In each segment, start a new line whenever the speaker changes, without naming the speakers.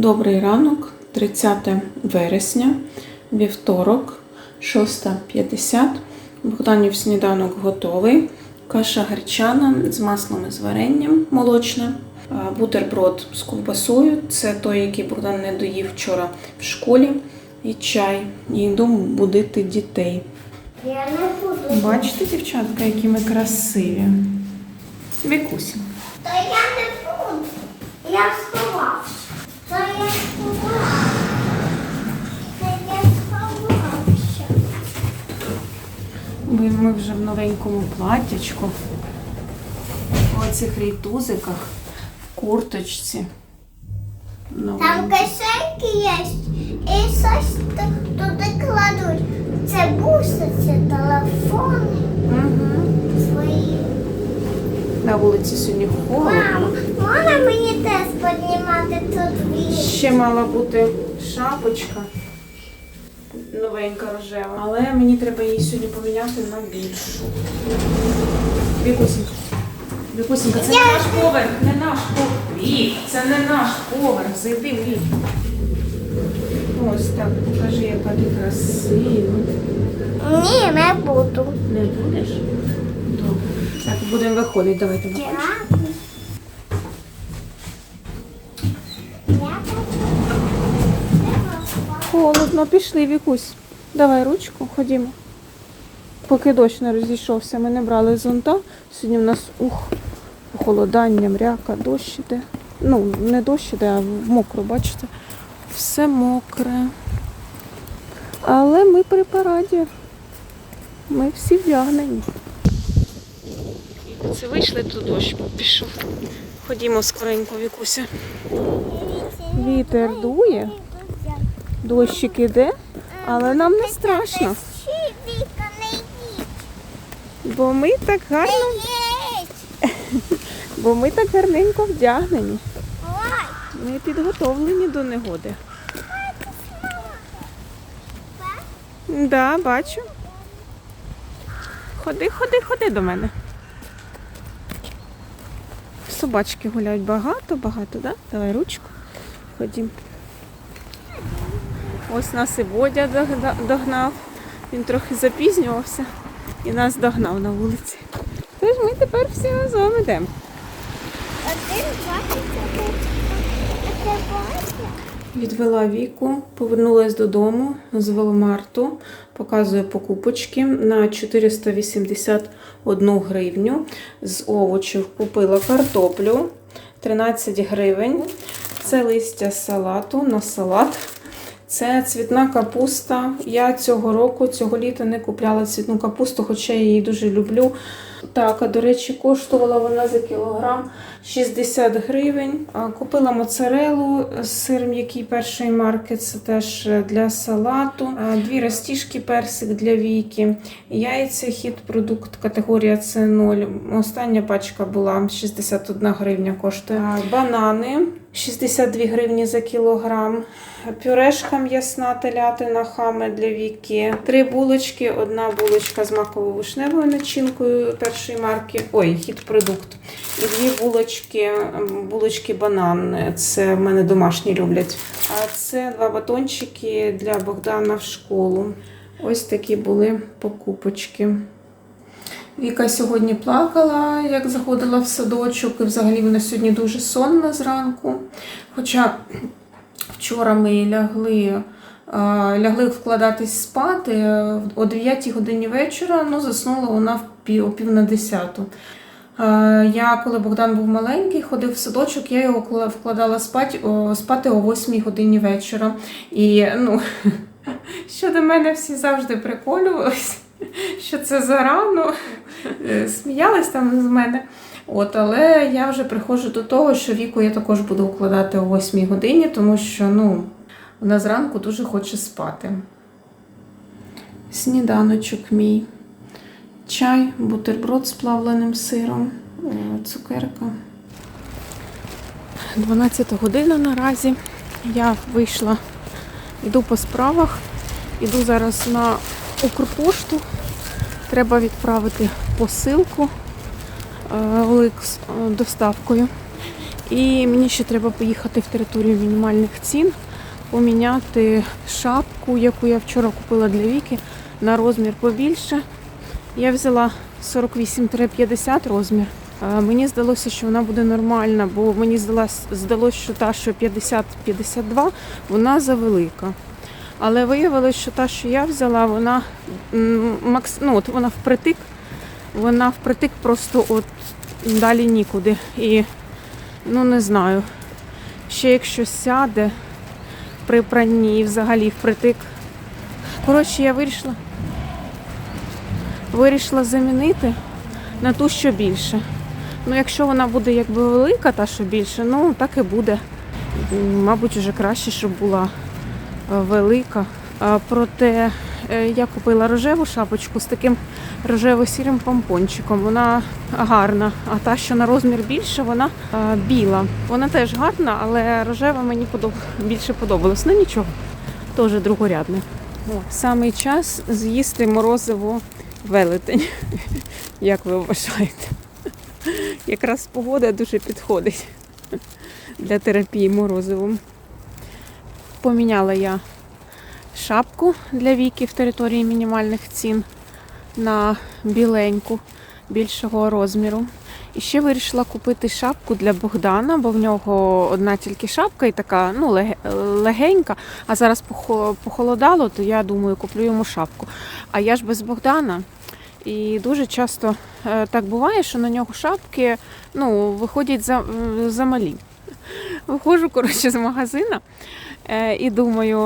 Добрий ранок, 30 вересня, вівторок, 6.50. Богданів сніданок готовий. Каша гречана з маслом і з варенням молочне. Бутерброд з ковбасою. Це той, який Богдан не доїв вчора в школі. І чай. І йду будити дітей. Бачите, дівчатка, які ми красиві. Вікусі.
Та я не буду. Я сховався.
Ми вже в новенькому платтячку, в оцих рейтузиках, в курточці.
Там
Новенькі.
кишеньки є. І щось туди кладуть. Це буси, це телефони
Мгм. На вулиці сьогодні
Мама,
холодно.
можна мені теж піднімати тут вісь?
Ще мала бути шапочка новенька рожева, але мені треба її сьогодні поміняти на більшу. Вікусінька. Вікусінька, це не наш поверх, не наш поверх. Вік, це не наш поверх. Зайди в ліфт. Ось так, покажи, яка ти красива.
Ні, не буду.
Не будеш? Будемо виходити. Давайте. Холодно, пішли, Вікусь. Давай ручку, ходімо. Поки дощ не розійшовся, ми не брали зонта. Сьогодні в нас ух, похолодання, мряка, дощ іде. Ну, не дощ іде, а мокро, бачите? Все мокре. Але ми при параді. Ми всі вдягнені. Це вийшли, то дощ пішов. Ходімо скоренько, Вікуся. Вітер дує. Дощик іде, але нам не страшно, бо ми так гарно, бо ми так гарненько вдягнені. Ми підготовлені до негоди. Да, бачу. Ходи, ходи, ходи до мене. Собачки гуляють багато, багато, да? Давай ручку. Ходім. Ось нас і Бодя догнав. Він трохи запізнювався і нас догнав на вулиці. Тож ми тепер всі разом йдемо.
один, два, три?
Відвела віку, повернулася додому з веломарту, показує покупочки на 481 гривню. З овочів купила картоплю 13 гривень. Це листя салату на салат. Це цвітна капуста. Я цього року, цього літа не купляла цвітну капусту, хоча я її дуже люблю. Так, а до речі, коштувала вона за кілограм 60 гривень. Купила моцарелу з сиром, який першої марки, це теж для салату. Дві растіжки персик для віки. Яйця, хід продукт, категорія це 0. Остання пачка була 61 гривня коштує. Банани 62 гривні за кілограм. Пюрешка м'ясна телятина хами для віки. Три булочки, одна булочка з маково-вишневою начинкою першої марки. Ой, хід продукт. І дві булочки, булочки банан. Це в мене домашні люблять. А це два батончики для Богдана в школу. Ось такі були покупочки. Віка сьогодні плакала, як заходила в садочок, і взагалі вона сьогодні дуже сонна зранку. Хоча вчора ми лягли, лягли вкладатись спати е, о 9 годині вечора, ну заснула вона в о пів на 10. Е, Я, коли Богдан був маленький, ходив в садочок, я його вкладала спати, о, спати о 8 годині вечора. І ну, щодо мене всі завжди приколювались, що це зарано, Е, сміялись там з мене. От, але я вже приходжу до того, що віку я також буду укладати о 8 годині, тому що ну, вона зранку дуже хоче спати. Сніданочок мій. Чай, бутерброд з плавленим сиром, е, цукерка. 12 година наразі. Я вийшла, йду по справах, іду зараз на Укрпошту. Треба відправити посилку е, е, доставкою. І мені ще треба поїхати в територію мінімальних цін, поміняти шапку, яку я вчора купила для Віки, на розмір побільше. Я взяла 48-50 розмір. Мені здалося, що вона буде нормальна, бо мені здалося, що та, що 50-52, вона завелика. Але виявилось, що та, що я взяла, вона ну, от вона впритик, вона впритик просто от далі нікуди. І ну не знаю. Ще якщо сяде при пранні і взагалі впритик. Коротше, я вирішила. Вирішила замінити на ту, що більше. Ну, якщо вона буде якби велика, та що більше, ну так і буде. Мабуть, вже краще, щоб була е, велика. Проте е, я купила рожеву шапочку з таким рожево-сірим помпончиком. Вона гарна. А та, що на розмір більше, вона е, біла. Вона теж гарна, але рожева мені більше подобалась. Ну нічого, теж другорядне. О, Самий час з'їсти морозиво велетень. Як ви вважаєте? Якраз погода дуже підходить для терапії морозивом. Поміняла я шапку для віки в території мінімальних цін на біленьку більшого розміру. І ще вирішила купити шапку для Богдана, бо в нього одна тільки шапка і така ну, леге- легенька. А зараз похолодало, то я думаю, куплю йому шапку. А я ж без Богдана. І дуже часто е, так буває, що на нього шапки ну, виходять за, м, замалі. Виходжу, коротше, з магазина і думаю,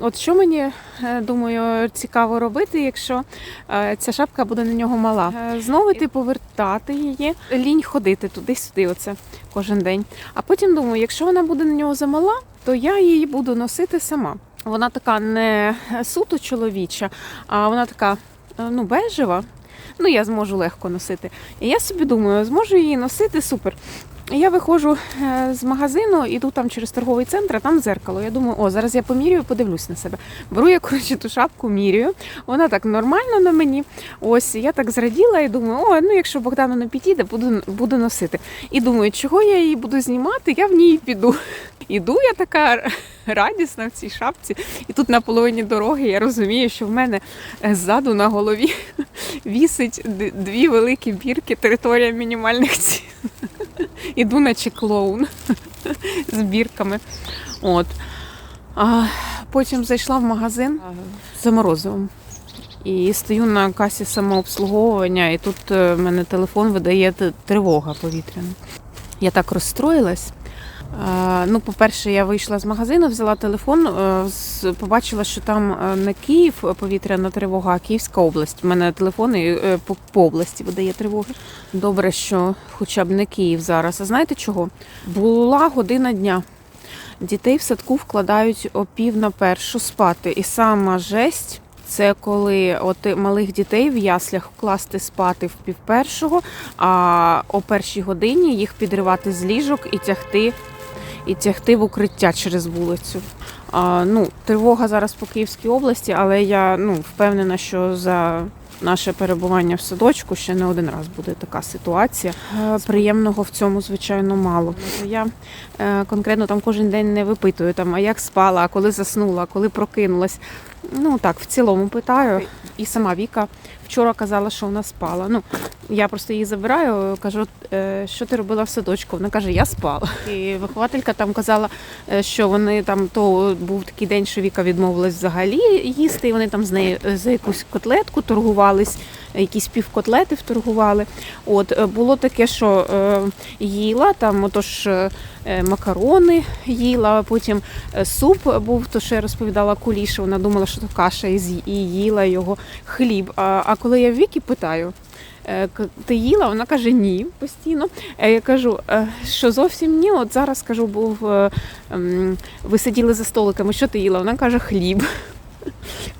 от що мені е, думаю, цікаво робити, якщо е, ця шапка буде на нього мала. Е, Знову йти повертати її, лінь ходити туди-сюди, оце кожен день. А потім думаю, якщо вона буде на нього замала, то я її буду носити сама. Вона така не суто чоловіча, а вона така е, ну, бежева. Ну, я зможу легко носити. І я собі думаю, зможу її носити супер. Я виходжу е, з магазину, іду там через торговий центр, а там дзеркало. Я думаю, о, зараз я поміряю, подивлюсь на себе. Беру я коротше ту шапку, міряю. Вона так нормально на мені. Ось я так зраділа і думаю, о, ну якщо Богдану не підійде, буду, буду носити. І думаю, чого я її буду знімати, я в ній піду. Іду я така радісна в цій шапці, і тут на половині дороги я розумію, що в мене е, ззаду на голові вісить дві великі бірки територія мінімальних цін. Іду наче клоун з бірками. От. А потім зайшла в магазин за морозивом. І стою на касі самообслуговування, і тут е, в мене телефон видає тривога повітряна. Я так розстроїлась. Ну, по-перше, я вийшла з магазину, взяла телефон, е, побачила, що там е, не Київ е, повітряна тривога, а Київська область. У мене телефон по області видає тривоги. Добре, що хоча б не Київ зараз. А знаєте чого? Була година дня. Дітей в садку вкладають о пів на першу спати. І сама жесть. Це коли от малих дітей в яслях вкласти спати в пів першого, а о першій годині їх підривати з ліжок і тягти, і тягти в укриття через вулицю. А, ну, тривога зараз по Київській області, але я ну, впевнена, що за наше перебування в садочку ще не один раз буде така ситуація. Приємного в цьому, звичайно, мало. Я е, конкретно там кожен день не випитую, там, а як спала, а коли заснула, а коли прокинулась. Ну так, в цілому питаю. І сама Віка вчора казала, що вона спала. Ну, я просто її забираю, кажу, «Е, що ти робила в садочку? Вона каже, я спала. І вихователька там казала, е, що вони там то був такий день, що Віка відмовилась взагалі їсти, і вони там з нею е, за якусь котлетку торгувались, якісь півкотлети вторгували. От е, було таке, що е, їла там, отож. е, Макарони їла, потім суп був, то що я розповідала куліше, вона думала, що то каша і їла його хліб. А, коли я в Вікі питаю, ти їла? Вона каже ні постійно. Я кажу, «Е, що зовсім ні. От зараз кажу, був ви сиділи за столиками, що ти їла? Вона каже, хліб.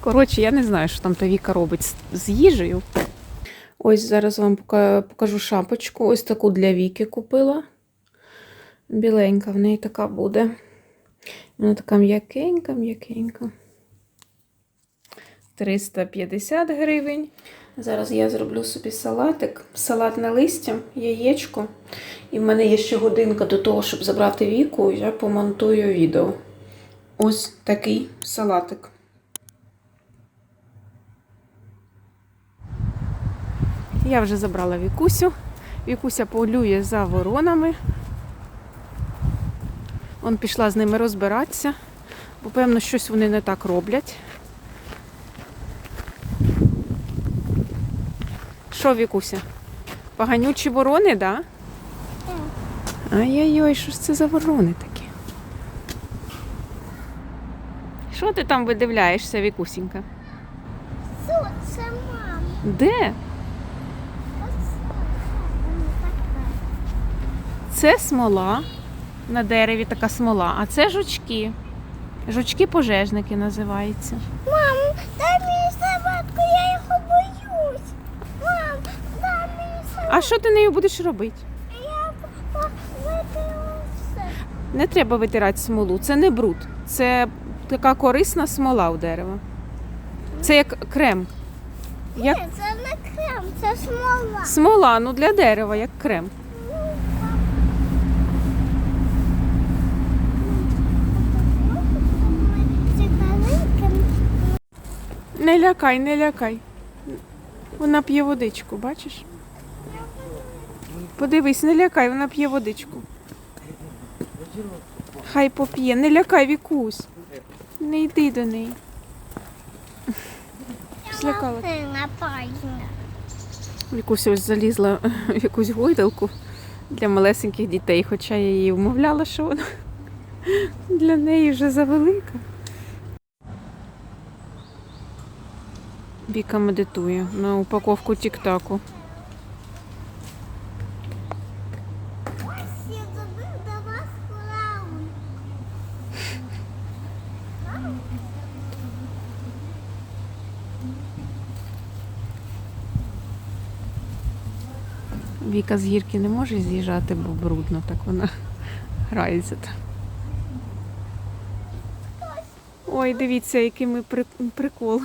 Коротше, я не знаю, що там та Віка робить з- їжею. Ось зараз вам покажу шапочку. Ось таку для Віки купила. Біленька в неї така буде. Вона така м'якенька, м'якенька. 350 гривень. Зараз я зроблю собі салатик, салатне листя, яєчко. І в мене є ще годинка до того, щоб забрати віку, я помонтую відео. Ось такий салатик. Я вже забрала Вікусю. Вікуся полює за воронами. Он пішла з ними розбиратися, бо певно щось вони не так роблять. Що, Вікуся? Поганючі ворони, да? Ай-яй-яй, що ж це за ворони такі? Що ти там видивляєшся, Вікусінька?
Що це мама?
Де?
Оце воно таке.
Це смола. На дереві така смола, а це жучки. Жучки-пожежники називаються.
Мам, дай мені собаку, я його боюсь. Мам, дай мені собаку.
А що ти нею будеш робити?
Я.
Не треба витирати смолу, це не бруд. Це така корисна смола у дерева. Це як крем. Як
Ні, це не крем, це смола.
смола, ну для дерева, як крем. Не лякай, не лякай. Вона п'є водичку, бачиш? Подивись, не лякай, вона п'є водичку. Хай поп'є, не лякай вікусь. Не йди до неї. Злякала. Вікуся ось залізла в якусь гойдалку для малесеньких дітей, хоча я її вмовляла, що вона для неї вже завелика. Віка медитує на упаковку тік-таку. Віка з гірки не може з'їжджати, бо брудно, так вона грається там. Ой, дивіться, який ми при- прикол.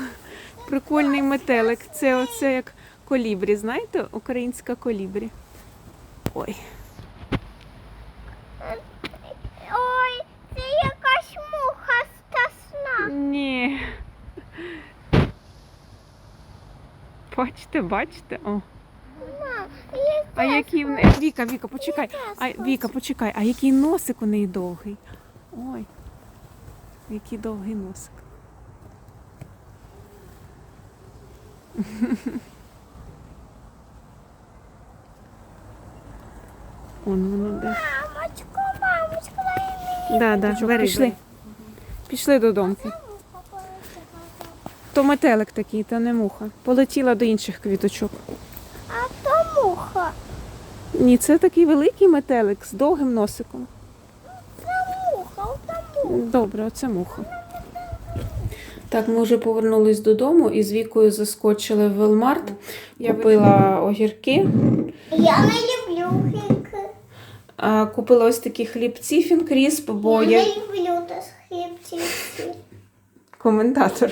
Прикольний метелик. Це оце як колібрі, знаєте, українська колібрі. Ой.
Ой, це якась муха страшна.
Ні. Бачите, бачите? О. А який в неї. Віка, Віка, почекай. А, Віка, почекай, а який носик у неї довгий? Ой. Який довгий носик. Он воно де.
Мамочку, мамочку, дай мені.
Да, да,
бери,
пішли. Пішли додому. То метелик такий, то не муха. Полетіла до інших квіточок.
А то муха.
Ні, це такий великий метелик з довгим носиком.
Це муха, це муха.
Добре, оце муха. Так, ми вже повернулись додому і з вікою заскочили в Велмарт. Я купила огірки,
Я не люблю гірки.
а, купила ось такі хлібці фінкрісп, бо
я
я
не люблю хлібці.
коментатор.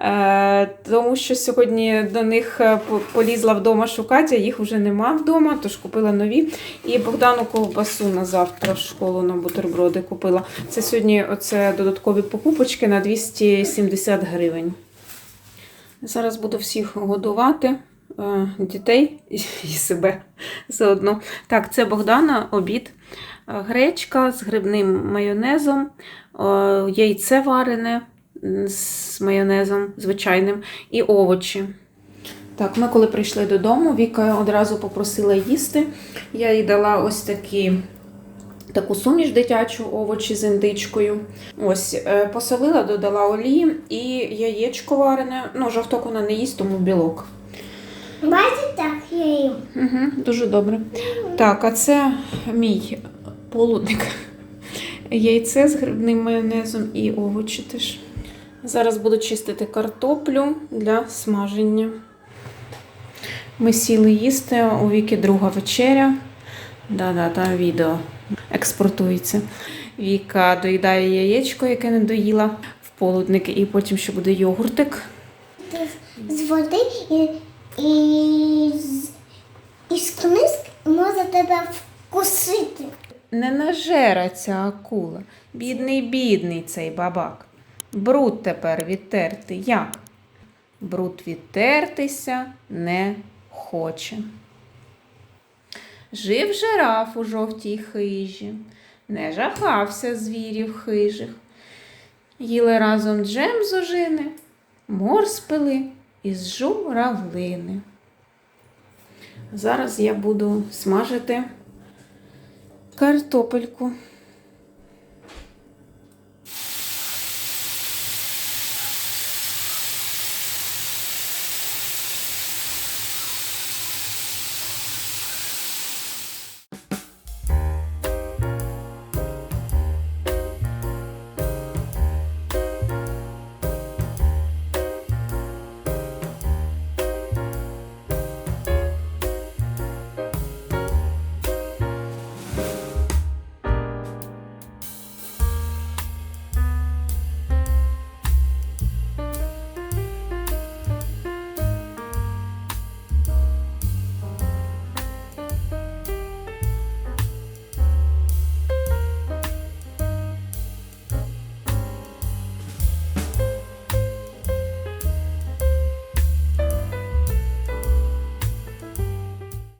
Е, тому що сьогодні до них е, полізла вдома шукати, а їх вже нема вдома, тож купила нові. І Богдану ковбасу на завтра в школу на бутерброди купила. Це сьогодні оце додаткові покупочки на 270 гривень. Зараз буду всіх годувати. е, Дітей і себе заодно. Так, це Богдана, обід. Гречка з грибним майонезом, яйце варене з майонезом звичайним і овочі. Так, ми коли прийшли додому, Віка одразу попросила їсти. Я їй дала ось такі, таку суміш дитячу, овочі з індичкою. Ось, е, посолила, додала олії і яєчко варене. Ну, жовток вона не їсть, тому білок.
Бачите, так я їм.
Угу, дуже добре. Так, а це мій полудник. Яйце з грибним майонезом і овочі теж. Зараз буду чистити картоплю для смаження. Ми сіли їсти, у віки друга вечеря. Да-да, там відео експортується. Віка доїдає яєчко, яке не доїла в полудник, і потім ще буде йогуртик.
З води і із, із книжки може тебе вкусити.
Не нажера ця акула. Бідний, бідний цей бабак. Бруд тепер відтерти як? Бруд відтертися не хоче. Жив жираф у жовтій хижі, не жахався звірів хижих. Їли разом джем з ожини, морс пили із журавлини. Зараз я буду смажити картопельку.